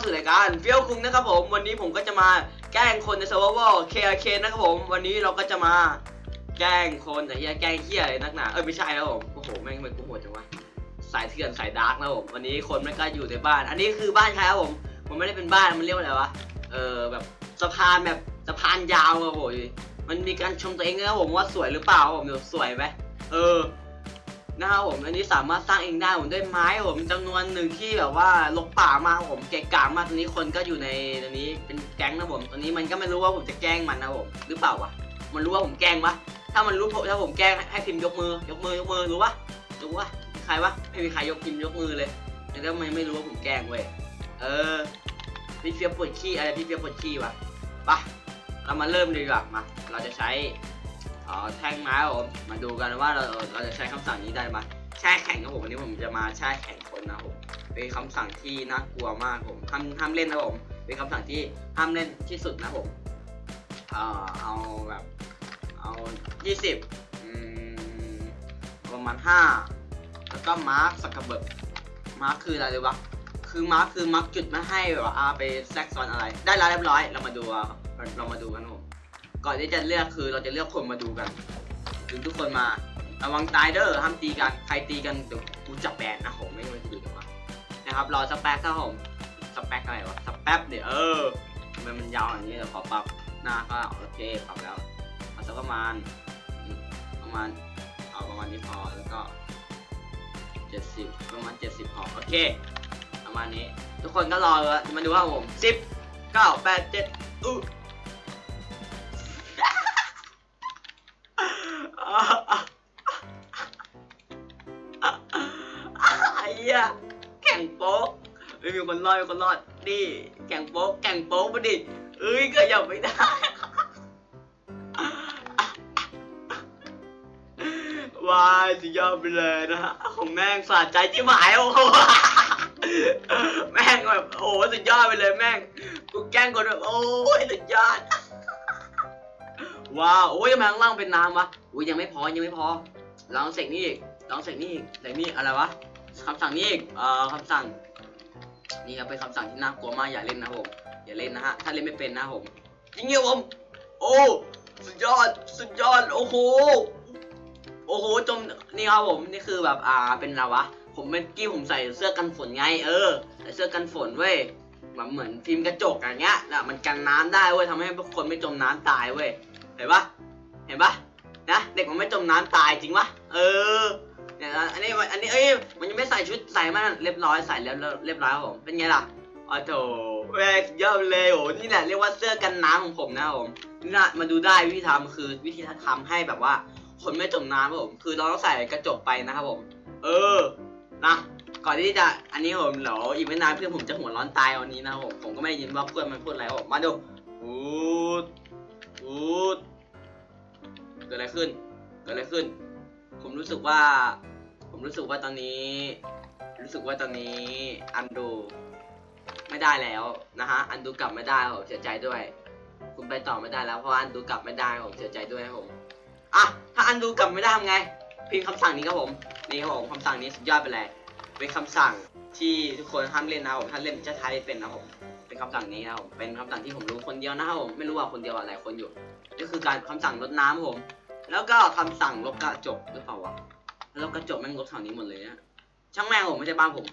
าสู่รายการเฟี้ยวคุงนะครับผม วันนี้ผมก็จะมาแกล้งคนใน survival KRK นะครับผม วันนี้เราก็จะมาแกล้งคนแต่เฮียแกล้งเฮียนักหนาเออไม่ใช่แล้วผมโอ้โหแม่งทำไมกูโหดจังวะสายเถื่อนสายดาร์กนะผมวันนี้คนไม่กล้าอยู่ในบ้าน อันนี้คือบ้านใครครับผมมันไม่ได้เป็นบ้านมันเรียกว่าอะไรวะเออแบบสะพานแบบสะพานยาวอะโหยมันมีการชมตัวเองด้วยนะผมว่าสวยหรือเปล่าผมดี๋ยวสวยไหมเออ นะครับผมอันนี้สามารถสร้างเองได้ผมด้วยไม้ผมจำนวนหนึ่งที่แบบว่าลกป่ามากผมเกะกะมากตอนนี้คนก็อยู่ในตอนนี้เป็นแก๊งนะผมตอนนี้มันก็ไม่รู้ว่าผมจะแกล้งมันนะผมหรือเปล่าวะมันรู้ว่าผมแกล้งปะถ้ามันรู้ถ้าผมแกล้งให้พิมพ์ยกมือยกมือยกมือรู้ปะรู้ปะใครวะไม่มีใครยกพิมพ์ยกมือเลยแล้วมันไม่รู้ว่าผมแกล้งเว้ยเออพี่เฟียปวดขี้อะไรพี่เฟียปวดขี้วะไปะเรามาเริ่มเลยดีกว่ามาเราจะใช้ อ๋อแท่งไม้ครับผมมาดูกันว่าเราเราจะใช้คำสั่งนี้ได้ไหมแช่แข็งครับผมวันนี้ผมจะมาแช่แข็งคนนะผมเป็นคำสั่งที่น่ากลัวมากผมห้ามห้ามเล่นนะผมเป็นคำสั่งที่ห้ามเล่นที่สุดนะผมเอ่อเอาแบบเอายี่สิบประมาณห้าแล้วก็มาร์คสกกระเบิกมาร์คคืออะไรเลยวะคือมาร์คคือมาร์คจุดไม่ให้แบบว่าอาไปแทรกซ้อนอะไร ได้แล้วเรียบร้อย เรามาดูเรามาดูกันผม ก่อนที่จะเลือกคือเราจะเลือกคนมาดูกันถึงทุกคนมาระวังตายเด้อห้ามตีกันใครตีกันเดี๋ยวกูจับแบนนะผมไม่ไม่ดูดีกว่านะครับรอสแป๊กครับผมสแป๊กอะไรวะสแป๊บเดี๋ยวเออทำไมมันยาวอย่างนี้เดี๋ยวขอปรับหน้าก็โอเคปรับแล้วเอาสักประมาณประมาณเอาประมาณนี้พอแล้วก็เจ็ดสิบประมาณเจ็ดสิบพอโอเคประมาณนี้ ทุกคนก็รอเลยมาดูว่าผมสิบเก้าแปดเจ็ดอู้ เฮ้ยมีคนรอดมีคนรอดนี่แข่งโป๊กแข่งโป๊กมาดิเอ้ยก็ยังไม่ได้วายสุดยอดไปเลยนะฮะของแม่งสะใจที่หมายโอ้โหแม่งแบบโอ้สุดยอดไปเลยแม่งกูแกล้งคนแบบโอ้ยสุดยอดว้าวโอ้ยทำไมข้างล่างเป็นน้ำวะอุ้ยยังไม่พอยังไม่พอลองเสกนี่อีกลองเสกนี่อีกเสกนี่อะไรวะคำสั่งนี่อีกเอ่อคำสั่ง นี่ครับเป็นคำสั่งที่น่ากลัวมากอย่าเล่นนะผมอย่าเล่นนะฮะถ้าเล่นไม่เป็นนะผมจริงๆผมโอ้สุดยอดสุดยอดโอ้โหโอ้โหจมนี่ครับผมนี่คือแบบอ่าเป็นอะไรวะผมเมื่อกี้ผมใส่เสื้อกันฝนไงเออใส่เสื้อกันฝนเว้ยแบบเหมือนฟิล์มกระจกอย่างเงี้ยนะมันกันน้ำได้เว้ยทำให้คนไม่จมน้ำตายเว้ยเห็นปะเห็นปะนะเด็กมันไม่จมน้ำตายจริงปะเออ เนี่ยนะอันนี้มันอันนี้เอ้ยมันยังไม่ใส่ชุดใส่มาเรียบร้อยใส่แล้วเรียบร้อยครับผมเป็นไงล่ะอ๋อโถแม่งเยอะเลยโอ้นี่แหละเรียกว่าเสื้อกันน้ำของผมนะครับผมนี่นะมาดูได้วิธีทำคือวิธีทำให้แบบว่าคนไม่จมน้ำครับผมคือเราต้องใส่กระจกไปนะครับผม เออนะก่อนที่จะอันนี้ผมเดี๋ยวอีกไม่นานเพื่อนผมจะหัวร้อนตายวันนี้นะครับผมผมก็ไม่ได้ยินว่าเพื่อนมันพูดอะไรครับผมมาดูอูดอูดเกิดอะไรขึ้น เกิดอะไรขึ้น ผมรู้สึกว่า ผมรู้สึกว่าตอนนี้ รู้สึกว่าตอนนี้อันดูไม่ได้แล้วนะฮะ อันดูกลับไม่ได้ผมเสียใจด้วย คุณไปต่อไม่ได้แล้วเพราะอันดูกลับไม่ได้ผมเสียใจด้วยครับผมอะถ้าอันดูกลับไม่ได้ทำไงพิมพ์คำสั่งนี้ครับผมนี่ครับผมคำสั่งนี้สุดยอดไปเลยเป็นคำสั่งที่ทุกคนห้ามเล่นนะครับผมถ้าเล่นจะทายเป็นนะครับผมเป็นคำสั่งนี้นะครับผมเป็นคำสั่งที่ผมรู้คนเดียวนะครับผมไม่รู้ว่าคนเดียวอะไรคนอยู่นี่คือการคำสั่งลดน้ำผม แล้วก็คำสั่งลบกระจกหรือเปล่าวะ ลบกระจกแม่งลบแถวนี้หมดเลยนะช่างแม่งผมไม่ใช่บ้านผม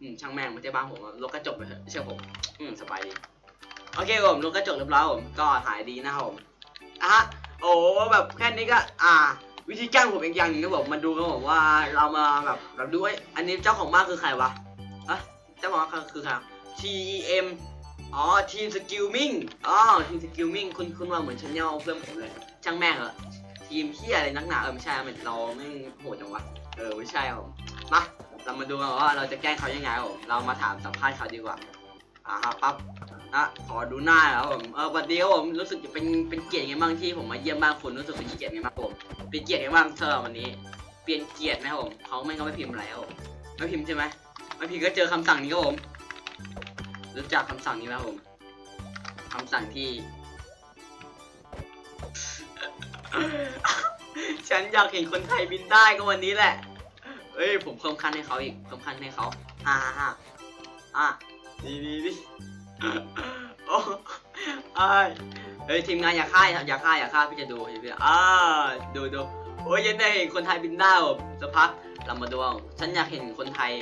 อืมช่างแม่งไม่ใช่บ้านผมอะลบกระจกไปเถอะเชื่อผม อืมสบายดีโอเคผมลบกระจกเรียบร้อยผมก็หายดีนะครับผมอะฮะโอ้แบบแค่นี้ก็ อ่า วิธีแกล้งผมอีกอย่างหนึงนะผมมาดูกันผมว่าเรามาแบบแบบดูไอ้อันนี้เจ้าของบ้านคือใครวะอะเจ้าของบ้านคือใคร T E M อ๋อทีมสกิลมิ่งอ๋อทีมสกิลมิ่งคุณคุณว่าเหมือนชันเนลเพื่อนผมเลยช่างแม่งเหอะ ทีมเฮียอะไรนักหนาเออไม่ใช่มันเราไม่โหดจังวะเออไม่ใช่ผมมาเรามาดูกันว่าเราจะแกล้งเขายังไงผมเรามาถามสัมภาษณ์เขาดีกว่าอ่าครับปั๊บอะขอดูหน้าหน่อยครับผมเออวัสดีครับผมรู้สึกจะเป็นเป็นเกียรติไงบ้างที่ผมมาเยี่ยมบ้านคุณรู้สึกเป็นเกียรติไงบ้างผมเป็นเกียรติไงบ้างเธอวันนี้ เปลี่ยนเกียรติไหมผมเขาไม่ก็ไม่พิมพ์อะไรครับผมไม่พิมพ์ใช่ไหมไม่พิมพ์ก็เจอคำสั่งนี้ครับผมรู้จักคำสั่งนี้ไหมครับผมคำสั่งที่ ฉันอยากเห็นคนไทยบินได้ก็วันนี้แหละ เอ้ยผมเพิ่มขั้นให้เขาอีกเพิ่มขั้นให้เขาฮ่าฮ่าฮ่าอะดีดีดีโอ้ไอ้ายเฮ้ยทีมงานอย่าฆ่าอย่าฆ่าอย่าฆ่าพี่จะดูพี่อ่าดูดูโอ้ยยังได้เห็นคนไทยบินได้ผมสักพักเรามาดูฉันอยากเห็นคนไทย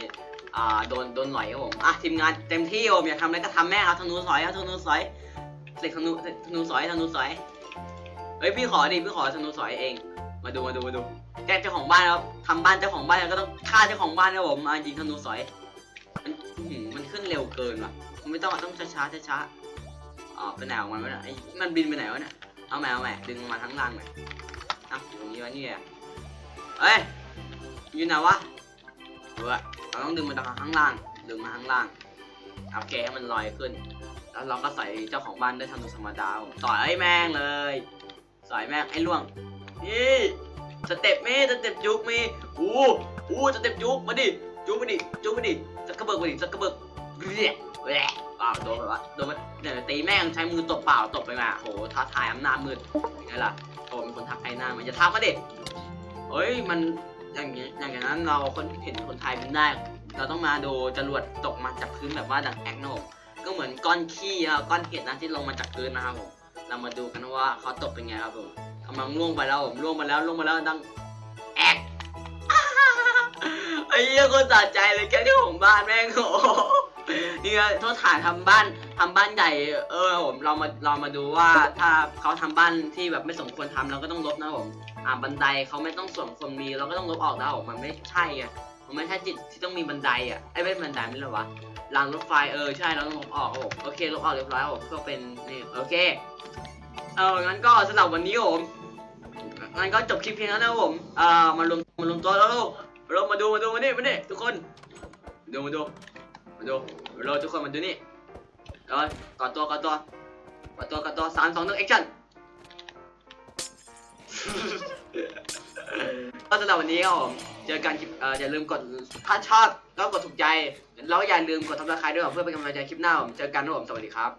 อ่าโดนโดนหลอยครับผมอะทีมงานเต็มที่ผมอยากทำอะไรก็ทำแม่เอาธนูสอยเอาธนูสอยเสกธนูธนูสอยธนูสอย เฮ้ยพี่ขอดิพี่ขอธนูสอยเอง มาดูมาดูมาดูแกเจ้าของบ้านครับทำบ้านเจ้าของบ้านแล้วก็ต้องฆ่าเจ้าของบ้านครับผมมายิงธนูสอย มันหือมันขึ้นเร็วเกินว่ะมันไม่ต้องต้องช้าช้าช้าช้าอ๋อไปไหนของมันวะเนี่ยไอ้มันบินไปไหนวะเนี่ยเอาแมเอาแมดึงมาทั้งรังเลยอะอยู่ตรงนี้วะเนี่ยเอ้ยอยู่ไหนวะเออเราต้องดึงมาจากข้างล่าง ดึงมาข้างล่างโอเคให้มันลอยขึ้น แล้วเราก็ใส่เจ้าของบ้านด้วยธนูธรรมดาผมต่อยไอ้แม่งเลย สอยแม่งไอ้ล่วง นี่สเต็ปมีสเต็ปยุกมีอู้อู้สเต็ปยุกมาดิยุกมาดิยุกมาดิสักกระเบิกมาดิสักกระเบิกเรียแหละอ้าโดนไปวะโดนมันเดี๋ยวตีแม่งใช้มือตบเปล่าตบไปมาโหท้าทายอำนาจมืดไงล่ะโอ้เป็นคนทักไอ้หน้ามันจะทักมาดิเฮ้ยมันอย่างนี้อย่างนั้นเราคนเห็นคนไทยเป็นได้ เราต้องมาดูจรวดตกมาจากพื้นแบบว่าดังแอกโนก็เหมือนก้อนขี้อะก้อนเห็ดนะที่ลงมาจากพื้นนะครับผม เรามาดูกันว่าเขาตกเป็นไงครับผมกำลังล่วงไปแล้วผมล่วงมาแล้วล่วงมาแล้วดังแอกไอ้เหี้ยคนสะใจเลยแกที่ของบ้านแม่งโหนี่ไงโทษฐานทำบ้านทำบ้านใหญ่เออผมเรามาเรามาดูว่าถ้าเขาทำบ้านที่แบบไม่สมควรทำเราก็ต้องลบนะผมอ่าบันไดเขาไม่ต้องส่วนคนมีเราก็ต้องลบออกนะผมมันไม่ใช่ไง มันไม่ใช่จิตที่ต้องมีบันไดอะไอ้ไม่บันไดไม่ใช่เหรอวะรางรถไฟเออใช่เราต้องลบออกครับผมโอเคลบออกเรียบร้อยครับผมก็เป็นนี่โอเคเอองั้นก็สำหรับวันนี้ผมงั้นก็จบคลิปเพียงเท่านั้นครับผมอ่ามารวมมารวมตัวแล้วลูกเรามาดูมาดูมานี่มานี่ทุกคนมาดูมาดูมาดูเราทุกคนมาดูนี่เราก่อตัวก่อตัวก่อตัวก่อตัวสามสองหนึ่งแอคชั่นก็สำหรับวันนี้ครับผม เจอกันคลิปเอ่ออย่าลืมกดถ้าชอบก็กดถูกใจแล้วอย่าลืมกดทับสไคร้ด้วยเพื่อเป็นกำลังใจคลิปหน้าผมเจอกันครับผมสวัสดีครับ